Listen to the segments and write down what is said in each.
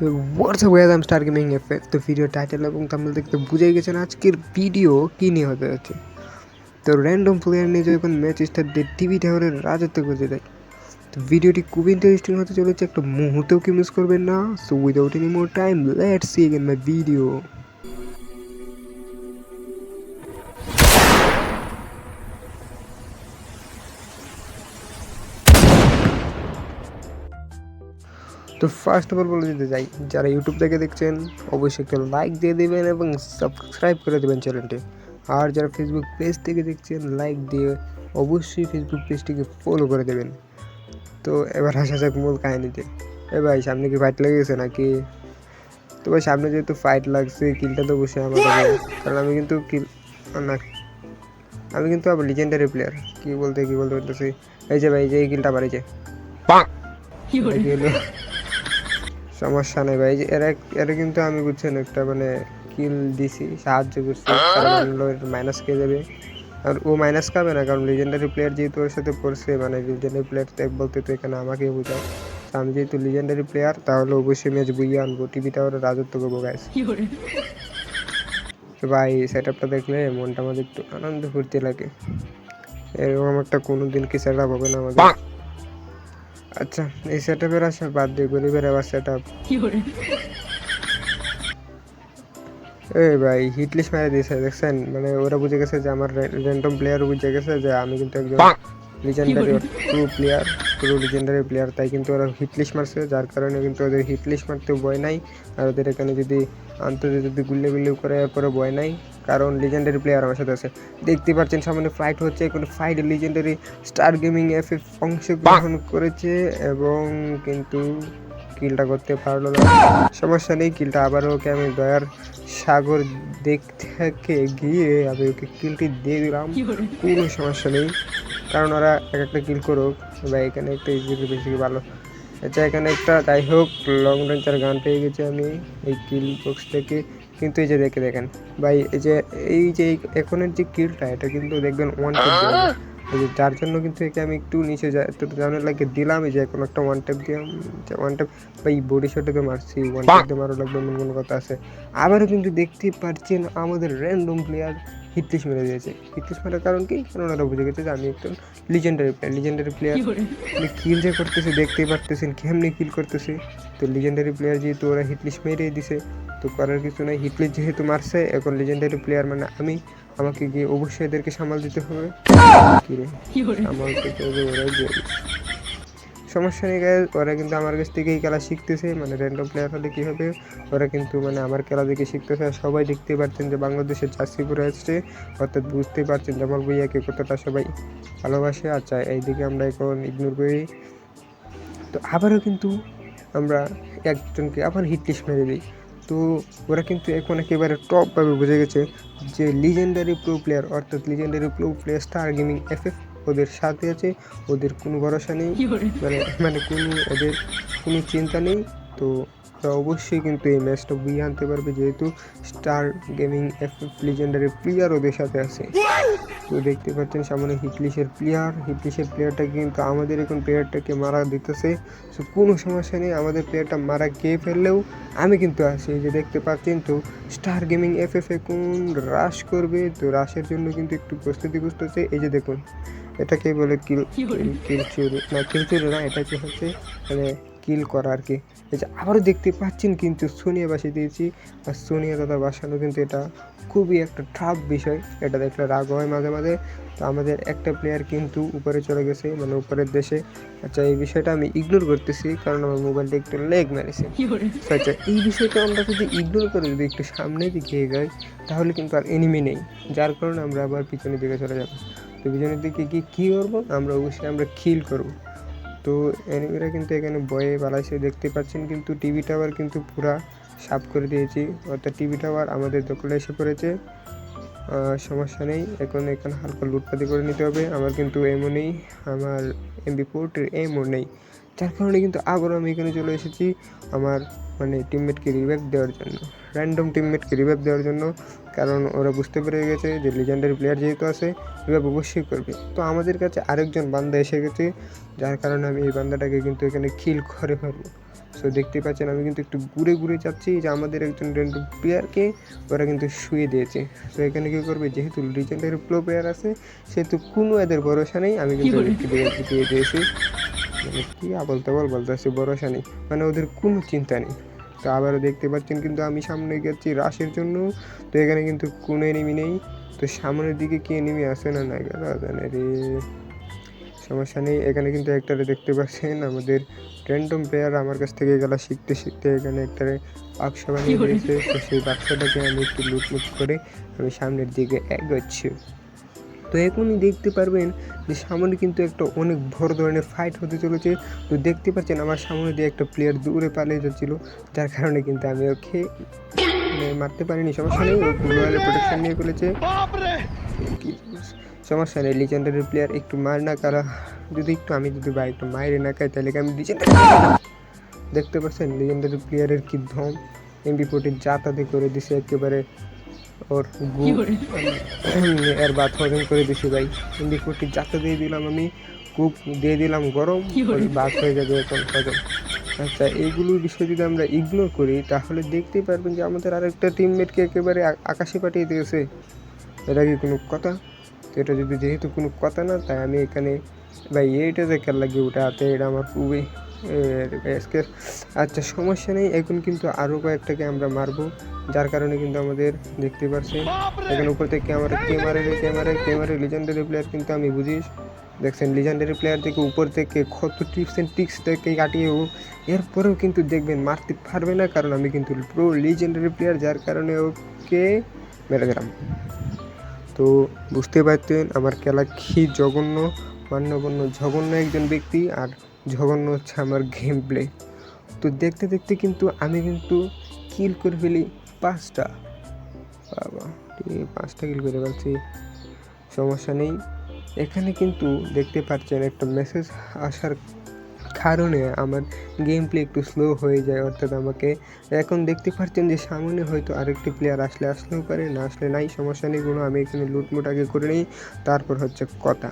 What's up guys I'm star gaming effect তো video title এবং তামিল দেখতে বুঝে গেছেন আজকের ভিডিও কী নিয়ে হতে যাচ্ছে। তো র্যান্ডম প্লেয়ার নিয়ে যখন ম্যাচ স্টার দিয়ে টিভি টাওয়ারের রাজত্ব করতে দেয় তো ভিডিওটি খুব ইন্টারেস্টিং হতে চলেছে, একটা মুহূর্তেও কি মিস করবেন না। So without any more time let's see again my video তো ফার্স্ট অফ অল বলে দিতে চাই যারা ইউটিউব থেকে দেখছেন অবশ্যই একটা লাইক দিয়ে দেবেন এবং সাবস্ক্রাইব করে দেবেন চ্যানেলটি আর যারা ফেসবুক পেজ থেকে দেখছেন লাইক দিয়ে অবশ্যই ফেসবুক পেজটিকে ফলো করে দেবেন। তো এবার আসা যাক মূল কাহিনীতে। এ ভাই সামনে কি ফাইট লেগে গেছে নাকি? তো ভাই সামনে যেহেতু ফাইট লাগছে কিলটা তো অবশ্যই আমার কারণ আমি কিন্তু কিল না আমি কিন্তু আবার লিজেন্ডারি প্লেয়ার কি বলতে কি বলতে বলতেছি এই যে ভাই এই যে এই কিলটা বাড়িছে কি হলো? সমস্যা নেই ভাই। এরা এরা কিন্তু আমি বুঝছেন একটা মানে কিল দিছি সাহায্য করছি। মাইনাস খেয়ে যাবে আর ও মাইনাস খাবে না কারণ লিজেন্ডারি প্লেয়ার যেহেতু ওর সাথে পড়ছে মানে লিজেন্ডারি প্লেয়ার তো বলতে তো এখানে আমাকে বোঝায়। আমি যেহেতু লিজেন্ডারি প্লেয়ার তাহলে অবশ্যই ম্যাচ বুঝিয়ে আনব। টিভিটা ওরা রাজত্ব করব গাইস তো ভাই সেট আপটা দেখলে মনটা আমাদের একটু আনন্দ ফুর্তি লাগে। এরকম একটা কোনো দিন কি সেট আপ হবে না আমাদের। আচ্ছা এই সেট আপের আসা বাদ দিয়ে গরিবের আবার সেট আপ এই ভাই হিটলিস্ট মেরে দিয়েছে দেখছেন? মানে ওরা বুঝে গেছে যে আমার র্যান্ডম প্লেয়ার বুঝে গেছে যে আমি কিন্তু একজন legendary true player true legendary player তাই কিন্তু ওরা হিটলিস্ট মারছে যার কারণে কিন্তু ওদের হিটলিস্ট মারতে ভয় নাই। আর ওদের এখানে যদি আন্তর্জাতিক যদি গুল্লে গুল্লে করে পরে ভয় নাই। কারণ লিজেন্ডারি প্লেয়ার আমার সাথে আছে। দেখতে পাচ্ছেন সামনে ফাইট হচ্ছে কোনো fight legendary star gaming F অংশগ্রহণ করেছে এবং কিন্তু কিলটা করতে পারল না। সমস্যা নেই কিলটা আবারও ওকে আমি দয়ার সাগর দিক থেকে গিয়ে আমি ওকে কিলটি দিয়ে দিলাম। কোনো সমস্যা নেই কারণ ওরা এক একটা কিল করুক বা এখানে একটা ইজিলি বেশি ভালো। আচ্ছা এখানে একটা যাই হোক লং রেঞ্জার গান পেয়ে গেছি আমি এই কিল বক্স থেকে। কিন্তু এই যে দেখে দেখেন ভাই এই যে এই যে এখনের যে কিলটা এটা কিন্তু দেখবেন ওয়ান এই যে যার জন্য কিন্তু একে আমি একটু নিচে যাই একটু জানার লাগে দিলাম এই যে এখন একটা ওয়ান ট্যাপ দিয়ে ওয়ান ট্যাপ বা এই বডি শটে মারছি ওয়ান ট্যাপ দিয়ে মারো লাগবে এমন কোনো কথা আছে। আবারও কিন্তু দেখতে পারছেন আমাদের র্যান্ডম প্লেয়ার হিটলিস মেরে দিয়েছে। হিটলিস মারার কারণ কি? কারণ ওরা বুঝে গেছে যে আমি একজন লিজেন্ডারি প্লেয়ার লিজেন্ডারি প্লেয়ার মানে কিল যে করতেছে দেখতেই পারতেছেন কেমনি কিল করতেছে। তো লিজেন্ডারি প্লেয়ার যেহেতু ওরা হিটলিস মেরে দিছে তো করার কিছু নাই। হিটলিস যেহেতু মারছে এখন লিজেন্ডারি প্লেয়ার মানে আমি। আমাকে গিয়ে অবশ্যই এদেরকে সামাল দিতে হবে। কি রে হবে ওরাই। সমস্যা নেই guys, ওরা কিন্তু আমার কাছ থেকেই খেলা শিখতেছে মানে র্যান্ডম প্লেয়ার হলে কী হবে? ওরা কিন্তু মানে আমার খেলা দেখে শিখতেছে। আর সবাই দেখতে পারছেন যে বাংলাদেশের জার্সি পরে আসছে অর্থাৎ বুঝতে পারছেন জামাল ভুইয়াকে কতটা সবাই ভালোবাসে। আর আচ্ছা এইদিকে আমরা এখন ইগনোর করি। তো আবারও কিন্তু আমরা একজনকে আবার হিটলিস্ট মেরে দিই। তো ওরা কিন্তু এখন একেবারে টপভাবে বুঝে গেছে যে লিজেন্ডারি প্রো প্লেয়ার অর্থাৎ legendary pro player star gaming FF ওদের সাথে আছে ওদের কোনো ভরসা নেই মানে মানে কোনো ওদের কোনো চিন্তা নেই তো ওরা অবশ্যই কিন্তু এই ম্যাচটা বুঝিয়ে আনতে পারবে যেহেতু star gaming FF legendary player ওদের সাথে আছে। তো দেখতে পাচ্ছেন সামনে হিটলিশের প্লেয়ার হিটলিশের প্লেয়ারটা কিন্তু আমাদের এখন প্লেয়ারটাকে মারা দিতেছে। সো কোনো সমস্যা নেই আমাদের প্লেয়ারটা মারা গিয়ে ফেললেও আমি কিন্তু আছি। এই যে দেখতে পাচ্ছেন তো স্টার গেমিং এফ এফ এখন রাশ করবে? তো রাশের জন্য কিন্তু একটু প্রস্তুতি বুঝতেছে এই যে দেখুন এটাকে বলে কিল কিল চুরি না কিল চুরি না এটা কি হচ্ছে মানে কিল করা আর কি। এই যে আবারও দেখতে পাচ্ছেন কিন্তু সোনিয়া বাসি দিয়েছি। আর সোনিয়া দাদা বাসানো কিন্তু এটা খুবই একটা টাফ বিষয়। এটা দেখলে রাগ হয় মাঝে মাঝে। তো আমাদের একটা প্লেয়ার কিন্তু উপরে চলে গেছে মানে উপরের দেশে। আচ্ছা এই বিষয়টা আমি ইগনোর করতেছি কারণ আমার মোবাইলটা একটু লেগ মেরেছে। আচ্ছা এই বিষয়টা আমরা যদি ইগনোর করে যদি একটু সামনে দিকে এগাই তাহলে কিন্তু আর এনিমি নেই। যার কারণে আমরা আবার পিছনের দিকে চলে যাব। তো পিছনের দিকে গিয়ে কী করব? আমরা অবশ্যই আমরা খিল করব। তো এনিমিরা কিন্তু এখানে বয়ে পালাইছে দেখতে পাচ্ছেন কিন্তু টিভি টাওয়ার কিন্তু পুরা সাফ করে দিয়েছি। অর্থাৎ টিভি টাওয়ার আমাদের দখলে এসে পড়েছে। সমস্যা নেই, এখন এখানে হালকা লুটপাতি করে নিতে হবে। আমার কিন্তু এমও নেই আমার এমবি পোর্টের এমও নেই। যার কারণে কিন্তু আবারও আমি এখানে চলে এসেছি আমার মানে টিমমেটকে রিভাইভ দেওয়ার জন্য। র্যান্ডম টিমমেটকে রিভাইভ দেওয়ার জন্য কারণ ওরা বুঝতে পেরে গেছে যে লিজেন্ডারি প্লেয়ার যেহেতু আছে রিভাইভ অবশ্যই করবে। তো আমাদের কাছে আরেকজন বান্দা এসে গেছে যার কারণে আমি এই বান্দাটাকে কিন্তু এখানে খিল করে ফেলব। সো দেখতে পাচ্ছেন আমি কিন্তু একটু ঘুরে ঘুরে যাচ্ছি যে আমাদের একজন র্যান্ডম প্লেয়ারকে ওরা কিন্তু শুয়ে দিয়েছে। তো এখানে কী করবে? যেহেতু লিজেন্ডারি প্লো প্লেয়ার আছে সেহেতু কোনো এদের ভরসা নেই আমি কিন্তু দিয়ে দিয়েছি। মানে কি আবল তাবল বলতেছি ভরসা নেই মানে ওদের কোনো চিন্তা নেই। তো আবারও দেখতে পাচ্ছেন কিন্তু আমি সামনে গেছি রাশের জন্য। তো এখানে কিন্তু কোনো এনিমি নেই। তো সামনের দিকে কি এনিমি আসে না না জানে রে? সমস্যা নেই। এখানে কিন্তু একটারে দেখতে পাচ্ছেন আমাদের র্যান্ডম প্লেয়ার আমার কাছ থেকে গেলা শিখতে শিখতে এখানে একটারে বাক্স বানিয়ে দিয়েছে। তো সেই বাক্সটাকে আমি একটু লুটমুট করে আমি সামনের দিকে এগোচ্ছি। তো এখনই দেখতে পারবেন যে সামনে কিন্তু একটা অনেক বড় ধরনের ফাইট হতে চলেছে। তো দেখতে পাচ্ছেন আমার সামনে দিয়ে একটা প্লেয়ার দূরে পালিয়ে যাচ্ছিল যার কারণে কিন্তু আমি ওকে মানে মারতে পারিনি সমস্যা নেই ও গ্লোয়ালের প্রোটেকশন নিয়ে ফেলেছে। সমস্যা নেই লিজেন্ডারি প্লেয়ার একটু মার না কারা যদি একটু আমি যদি বা একটু মাইরে না খাই তাহলে কি আমি লিজেন্ডারি দেখতে পাচ্ছেন লিজেন্ডারি প্লেয়ারের কি ধম এমবি ফোর্টি যা তাতে করে দিছে একেবারে ওর গু এর বাদ হজম করে দিছি ভাই। ফোর্টি যাতে দিয়ে দিলাম আমি কুপ দিয়ে দিলাম গরম বাদ হয়ে যাবে এখন হজম। আচ্ছা এইগুলো বিষয় যদি আমরা ইগনোর করি তাহলে দেখতেই পারবেন যে আমাদের আরেকটা টিমমেটকে একেবারে আকাশে পাঠিয়ে দিয়েছে। এটা কি কোনো কথা? তো এটা যদি যেহেতু কোনো কথা না তাই আমি এখানে ভাই এইটা যে খেলা লাগে ওটা হাতে এটা আমার খুবই আজকে আচ্ছা সমস্যা নেই এখন কিন্তু আরও কয়েকটাকে আমরা মারবো যার কারণে কিন্তু আমাদের দেখতে পাচ্ছেন এখন উপর থেকে camera camera camera camera legendary player কিন্তু আমি বুঝিস। দেখছেন লিজেন্ডারি প্লেয়ার থেকে উপর থেকে কত টিপস অ্যান্ড টিক্স থেকে কাটিয়েও এরপরেও কিন্তু দেখবেন মারতে পারবে না কারণ আমি কিন্তু প্রো লিজেন্ডারি প্লেয়ার যার কারণে ওকে মেরে দিলাম। তো বুঝতে পারতেন আমার খেলা কি জঘন্য মান্যগণ্য জঘন্য একজন ব্যক্তি আর জঘন্য হচ্ছে আমার গেম প্লে তো দেখতে দেখতে কিন্তু আমি কিন্তু কিল করে ফেলি পাঁচটা। বাবা পাঁচটা কিল করে ফেলছি। সমস্যা নেই। এখানে কিন্তু দেখতে পাচ্ছেন একটা মেসেজ আসার কারণে আমার গেম প্লে একটু স্লো হয়ে যায়, অর্থাৎ আমাকে এখন দেখতে পাচ্ছেন যে সামনে হয়তো আরেকটি প্লেয়ার আসলে আসলেও পারে, না আসলে নাই, সমস্যা নেই কোনো, আমি এখানে লুটমুট আগে করে নিই, তারপর হচ্ছে কথা।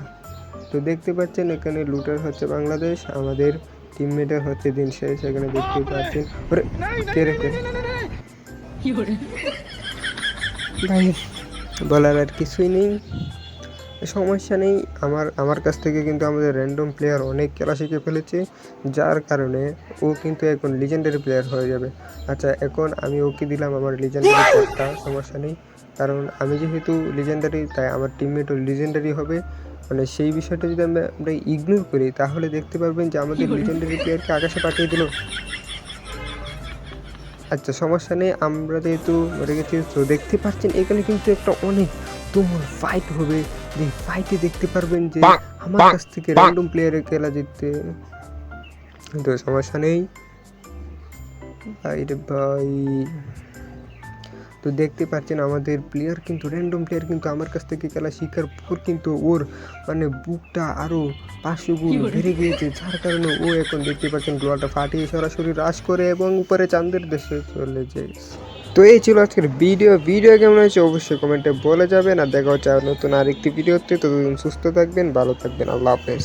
তো দেখতে পাচ্ছেন, এখানে লুটার হচ্ছে বাংলাদেশ, আমাদের টিমমেটের হচ্ছে দিন শেষ এখানে দেখতে পাচ্ছেন। বলার আর কিছুই নেই। সমস্যা নেই, আমার আমার কাছ থেকে কিন্তু আমাদের র্যান্ডম প্লেয়ার অনেক খেলা শিখে ফেলেছে, যার কারণে ও কিন্তু এখন লিজেন্ডারি প্লেয়ার হয়ে যাবে। আচ্ছা এখন আমি ওকে দিলাম আমার লিজেন্ডারি কোডটা সমস্যা নেই। কারণ আমি যেহেতু লিজেন্ডারি তাই আমার টিমমেটও লিজেন্ডারি হবে। মানে সেই বিষয়টা যদি আমরা আমরা ইগনোর করি তাহলে দেখতে পারবেন যে আমাদের লিজেন্ডারি প্লেয়ারকে আকাশে পাঠিয়ে দিল। আচ্ছা সমস্যা নেই আমরা যেহেতু মরে গেছি তো দেখতে পাচ্ছেন এখানে কিন্তু একটা অনেক তুমুল ফাইট হবে। যে ফাইটে দেখতে পারবেন যে আমার কাছ থেকে র্যান্ডম প্লেয়ারের খেলা জিততে। তো সমস্যা নেই। ভাই রে ভাই তো দেখতে পাচ্ছেন আমাদের প্লেয়ার কিন্তু র্যান্ডম প্লেয়ার কিন্তু আমার কাছ থেকে খেলা শিখার পর কিন্তু ওর মানে বুকটা আরও পাঁচশো গুণ বেড়ে গিয়েছে। যার কারণে ও এখন দেখতে পাচ্ছেন গ্লোয়ালটা ফাটিয়ে সরাসরি রাশ করে এবং উপরে চাঁদের দেশে চলে যায় তো এই ছিল আজকের ভিডিও ভিডিও কেমন হয়েছে অবশ্যই কমেন্টে বলে যাবেন। আর দেখা হচ্ছে আর নতুন আরেকটি ভিডিওতে ততদিন সুস্থ থাকবেন ভালো থাকবেন। আল্লাহ হাফেজ।